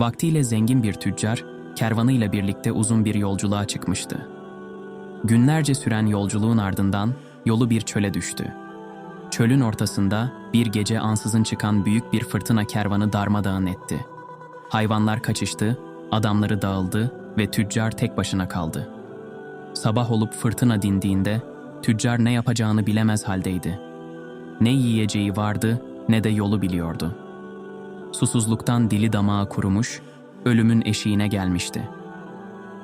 Vaktiyle zengin bir tüccar, kervanıyla birlikte uzun bir yolculuğa çıkmıştı. Günlerce süren yolculuğun ardından yolu bir çöle düştü. Çölün ortasında bir gece ansızın çıkan büyük bir fırtına kervanı darmadağın etti. Hayvanlar kaçıştı, adamları dağıldı ve tüccar tek başına kaldı. Sabah olup fırtına dindiğinde tüccar ne yapacağını bilemez haldeydi. Ne yiyeceği vardı ne de yolu biliyordu. Susuzluktan dili damağı kurumuş, ölümün eşiğine gelmişti.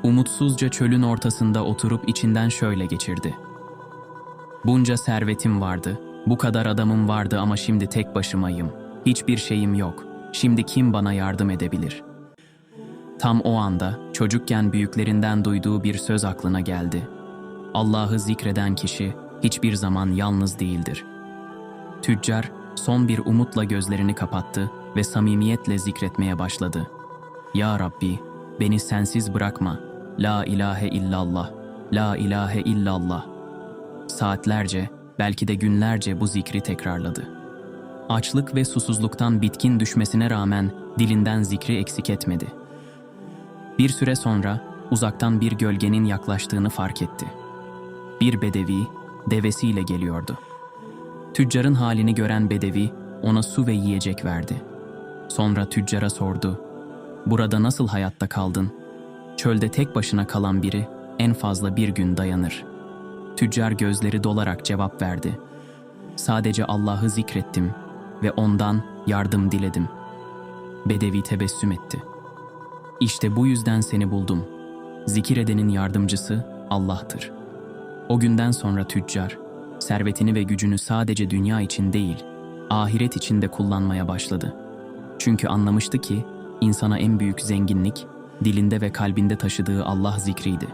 Umutsuzca çölün ortasında oturup içinden şöyle geçirdi. Bunca servetim vardı, bu kadar adamım vardı ama şimdi tek başımayım. Hiçbir şeyim yok. Şimdi kim bana yardım edebilir? Tam o anda çocukken büyüklerinden duyduğu bir söz aklına geldi. Allah'ı zikreden kişi hiçbir zaman yalnız değildir. Tüccar son bir umutla gözlerini kapattı ve samimiyetle zikretmeye başladı. Ya Rabbi, beni sensiz bırakma. La ilahe illallah, la ilahe illallah. Saatlerce, belki de günlerce bu zikri tekrarladı. Açlık ve susuzluktan bitkin düşmesine rağmen dilinden zikri eksik etmedi. Bir süre sonra uzaktan bir gölgenin yaklaştığını fark etti. Bir bedevi devesiyle geliyordu. Tüccarın halini gören bedevi ona su ve yiyecek verdi. Sonra tüccara sordu. Burada nasıl hayatta kaldın? Çölde tek başına kalan biri en fazla bir gün dayanır. Tüccar gözleri dolarak cevap verdi. Sadece Allah'ı zikrettim ve ondan yardım diledim. Bedevi tebessüm etti. İşte bu yüzden seni buldum. Zikir edenin yardımcısı Allah'tır. O günden sonra tüccar, servetini ve gücünü sadece dünya için değil, ahiret için de kullanmaya başladı. Çünkü anlamıştı ki insana en büyük zenginlik dilinde ve kalbinde taşıdığı Allah zikriydi.